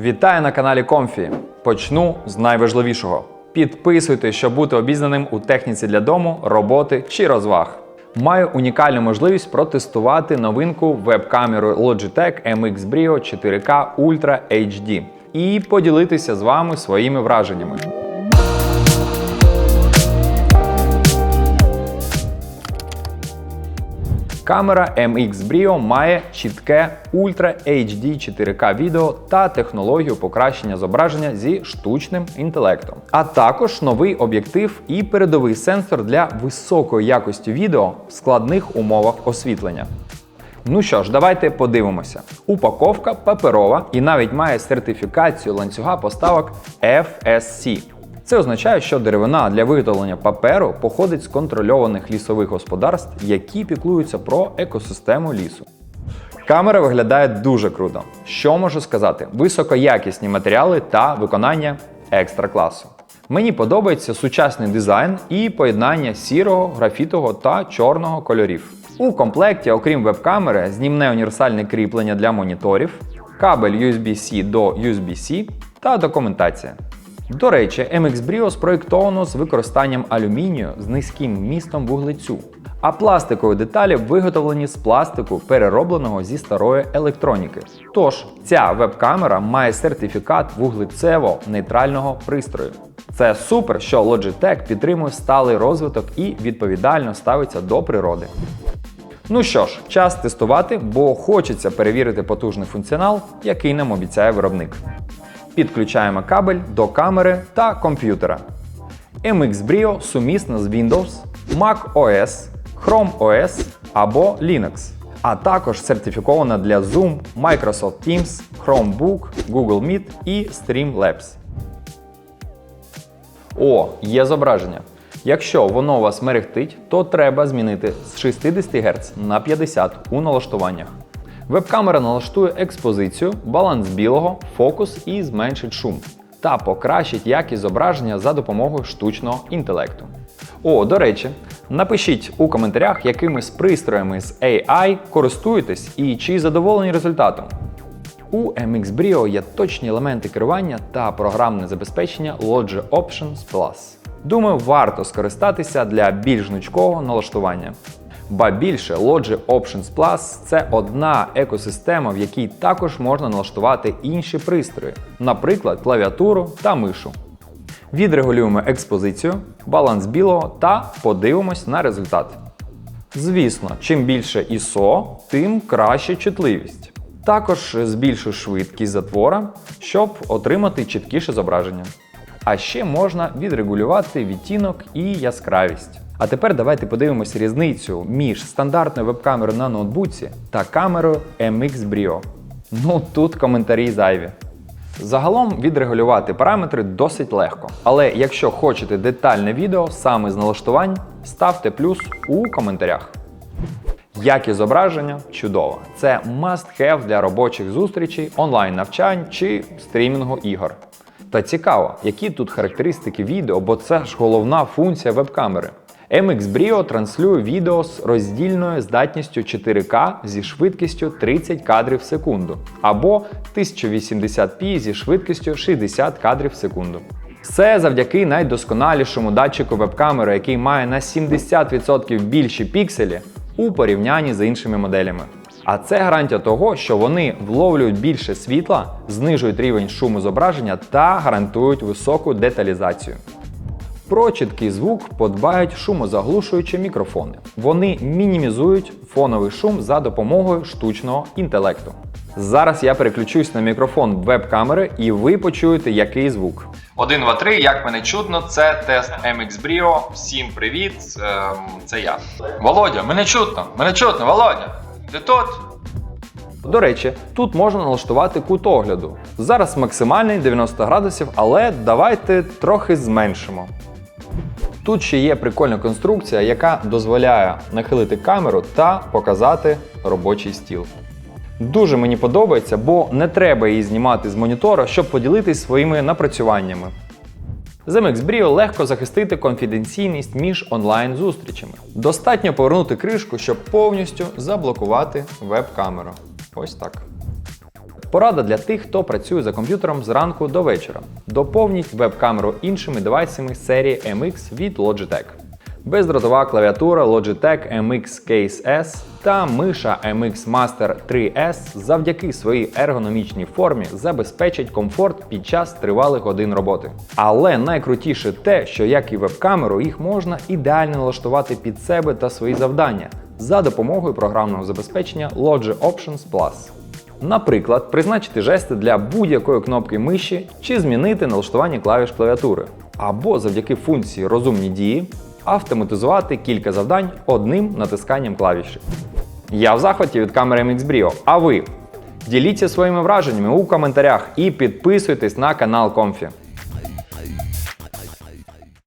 Вітаю на каналі Комфі. Почну з найважливішого. Підписуйтесь, щоб бути обізнаним у техніці для дому, роботи чи розваг. Маю унікальну можливість протестувати новинку веб-камеру Logitech MX Brio 4K Ultra HD і поділитися з вами своїми враженнями. Камера MX Brio має чітке Ultra HD 4K відео та технологію покращення зображення зі штучним інтелектом, а також новий об'єктив і передовий сенсор для високої якості відео в складних умовах освітлення. Ну що ж, давайте подивимося. Упаковка паперова і навіть має сертифікацію ланцюга поставок FSC. Це означає, що деревина для виготовлення паперу походить з контрольованих лісових господарств, які піклуються про екосистему лісу. Камера виглядає дуже круто. Що можу сказати? Високоякісні матеріали та виконання екстра класу. Мені подобається сучасний дизайн і поєднання сірого, графітового та чорного кольорів. У комплекті, окрім веб-камери, знімне універсальне кріплення для моніторів, кабель USB-C до USB-C та документація. До речі, MX Brio спроєктовано з використанням алюмінію з низьким вмістом вуглецю, а пластикові деталі виготовлені з пластику, переробленого зі старої електроніки. Тож, ця веб-камера має сертифікат вуглецево-нейтрального пристрою. Це супер, що Logitech підтримує сталий розвиток і відповідально ставиться до природи. Ну що ж, час тестувати, бо хочеться перевірити потужний функціонал, який нам обіцяє виробник. Підключаємо кабель до камери та комп'ютера. MX Brio сумісна з Windows, Mac OS, Chrome OS або Linux, а також сертифікована для Zoom, Microsoft Teams, Chromebook, Google Meet і Streamlabs. О, є зображення. Якщо воно у вас мерехтить, то треба змінити з 60 Гц на 50 у налаштуваннях. Веб-камера налаштує експозицію, баланс білого, фокус і зменшить шум та покращить якість зображення за допомогою штучного інтелекту. О, до речі, напишіть у коментарях, якими з пристроями з AI користуєтесь і чи задоволені результатом. У MX Brio є точні елементи керування та програмне забезпечення Logi Options Plus. Думаю, варто скористатися для більш гнучкого налаштування. Ба більше, Logi Options Plus це одна екосистема, в якій також можна налаштувати інші пристрої, наприклад, клавіатуру та мишу. Відрегулюємо експозицію, баланс білого та подивимось на результат. Звісно, чим більше ISO, тим краще чутливість. Також збільшую швидкість затвора, щоб отримати чіткіше зображення. А ще можна відрегулювати відтінок і яскравість. А тепер давайте подивимося різницю між стандартною веб-камерою на ноутбуці та камерою MX Brio. Ну тут коментарі зайві. Загалом відрегулювати параметри досить легко. Але якщо хочете детальне відео саме з налаштувань, ставте плюс у коментарях. Якість зображення чудово. Це must-have для робочих зустрічей, онлайн-навчань чи стрімінгу ігор. Та цікаво, які тут характеристики відео, бо це ж головна функція веб-камери. MX Brio транслює відео з роздільною здатністю 4К зі швидкістю 30 кадрів в секунду або 1080p зі швидкістю 60 кадрів в секунду. Все завдяки найдосконалішому датчику веб-камери, який має на 70% більші пікселі у порівнянні з іншими моделями. А це гарантія того, що вони вловлюють більше світла, знижують рівень шуму зображення та гарантують високу деталізацію. Про чіткий звук подбають шумозаглушуючі мікрофони. Вони мінімізують фоновий шум за допомогою штучного інтелекту. Зараз я переключусь на мікрофон веб-камери і ви почуєте, який звук. 1, 2, 3, як мене чутно, це тест MX Brio. Всім привіт, ем, це я. Володя, мене чутно, мене чутно, Володя. Ти тут? До речі, тут можна налаштувати кут огляду. Зараз максимальний 90 градусів, але давайте трохи зменшимо. Тут ще є прикольна конструкція, яка дозволяє нахилити камеру та показати робочий стіл. Дуже мені подобається, бо не треба її знімати з монітора, щоб поділитись своїми напрацюваннями. З MX Brio легко захистити конфіденційність між онлайн-зустрічами. Достатньо повернути кришку, щоб повністю заблокувати веб-камеру. Ось так. Порада для тих, хто працює за комп'ютером зранку до вечора. Доповніть веб-камеру іншими девайсами серії MX від Logitech. Бездротова клавіатура Logitech MX Case S та миша MX Master 3S завдяки своїй ергономічній формі забезпечать комфорт під час тривалих годин роботи. Але найкрутіше те, що як і веб-камеру, їх можна ідеально налаштувати під себе та свої завдання за допомогою програмного забезпечення Logi Options Plus. Наприклад, призначити жести для будь-якої кнопки миші чи змінити налаштування клавіш клавіатури, або завдяки функції розумні дії автоматизувати кілька завдань одним натисканням клавіші. Я в захваті від камери MX Brio, а ви? Діліться своїми враженнями у коментарях і підписуйтесь на канал Comfy.